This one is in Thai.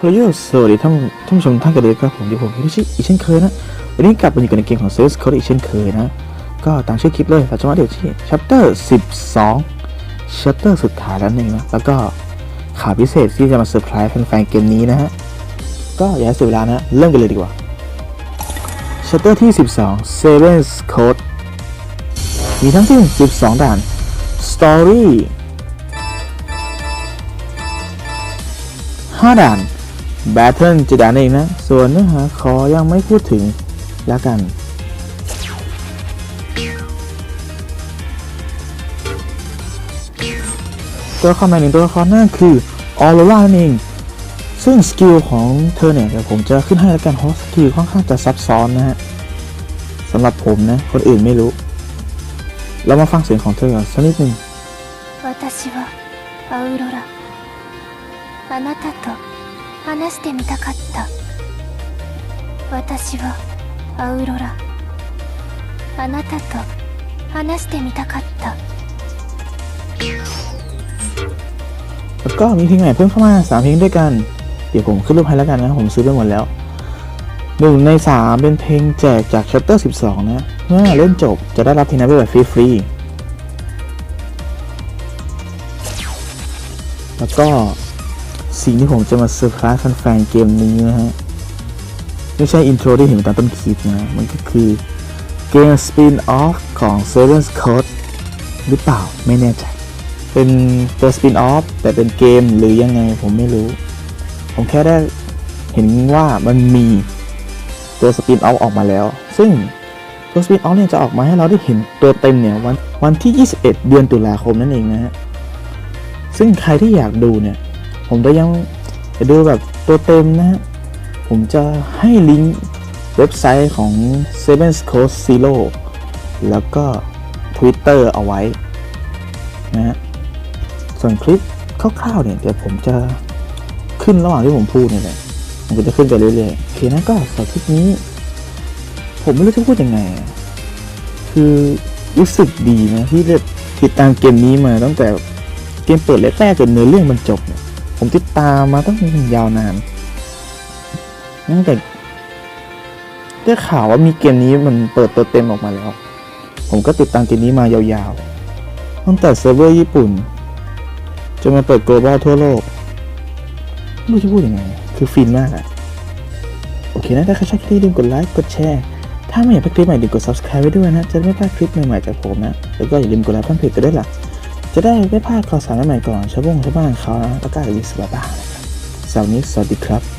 เฮ้ยสวัสดีท่านท่านผู้ชมท่านกันเลยครับผมที่ผมฮิโรชิอีกเช่นเคยนะ วันนี้กลับมาอยู่กันในเกมของ Sales Code อีกเช่นเคยนะ ก็ตามชื่อคลิปเลยเราจะมาเดี๋ยวที่ Chapter 12 Chapter สุดท้ายแล้วนี่นะ แล้วก็ข่าวพิเศษที่จะมาเซอร์ไพรส์แฟนๆเกมนี้นะฮะ ก็อย่าเสียเวลานะ เริ่มกันเลยดีกว่า Chapter ที่ 12 Seven Code มีทั้งสิ้น12 ด่าน Story 5 ด่าน Battle จะด่านเองนะ ส่วนเนื้อหาขอยังไม่พูดถึงแล้วกัน ตัวละครใหม่หนึ่งตัวละครนั่นคือออโรรานั่นเอง ซึ่งสกิลของเธอเนี่ยเดี๋ยวผมจะขึ้นให้แล้วกันเพราะสกิลค่อนข้างจะซับซ้อนนะฮะสำหรับผมนะ คนอื่นไม่รู้ เรามาฟังเสียงของเธอก่อนสักนิดหนึ่ง 私はアウロラあなたと 話してみたかった私はアウロラあなたと話してみたかった แล้วก็มีเพลงใหม่เพิ่มเข้ามาสามเพลงด้วยกัน เดี๋ยวผมขึ้นรูปให้แล้วกันนะ ผมซื้อไปหมดแล้วหนึ่งในสามเป็นเพลงแจกจาก chapter 12 นะ เมื่อเล่นจบจะได้รับเพลงนั้นไปแบบฟรีๆ แล้วก็ สิ่งที่ผมจะมาเซอร์ไพรส์แฟนๆเกมนี้นะฮะ ไม่ใช่อินโทรที่เห็นตอนต้นคลิปนะมันก็คือเกมสปินออฟของ Seven's Code หรือเปล่าไม่แน่ใจ เป็นตัวสปินออฟแต่เป็นเกมหรือยังไงผมไม่รู้ ผมแค่ได้เห็นว่ามันมีตัวสปินออฟออกมาแล้ว ซึ่งตัวสปินออฟเนี่ยจะออกมาให้เราได้เห็นตัวเต็มเนี่ยวันวันที่ 21 เดือนตุลาคมนั่นเองนะฮะ ซึ่งใครที่อยากดูเนี่ย ผมจะยังจะดูแบบตัวเต็มนะฮะ ผมจะให้ลิงก์เว็บไซต์ของ Seven Code Zero แล้วก็ Twitter เอาไว้นะฮะ ส่วนคลิปคร่าวๆเนี่ยเดี๋ยวผมจะขึ้นระหว่างที่ผมพูดเนี่ยแหละมันก็จะขึ้นไปเรื่อยๆโอเคนะก็สำหรับคลิปนี้ ผมไม่รู้จะพูดยังไง คือรู้สึกดีนะที่ได้ติดตามเกมนี้มาตั้งแต่เกมเปิดแรกๆจนเนื้อเรื่องมันจบเนี่ย ผมติดตามมาตั้งยาวนานตั้งแต่ได้ข่าวว่ามีเกมนี้มันเปิดตัวเต็มออกมาแล้ว ผมก็ติดตามเกมนี้มายาวๆ ตั้งแต่เซิร์ฟเวอร์ญี่ปุ่นจนมาเปิด global ทั่วโลกไม่รู้จะพูดยังไง คือฟินมากอะโอเคนะ ถ้าใครชอบคลิปนี้อย่าลืมกดไลค์ กดแชร์ ถ้าไม่อยากพลาดคลิปใหม่ลืมกด subscribe ไว้ด้วยนะ จะได้ไม่พลาดคลิปใหม่ๆจากผมนะ แล้วก็อย่าลืมกดไลค์เพื่อนเพจกันด้วยล่ะ จะได้ไม่พลาดข่าวสารใหม่ก่อนชาวบ้งชาวบ้านเขานะแล้วก็อย่าลืมสบาบ้านะครับสารับวันนี้สวัสดีครับ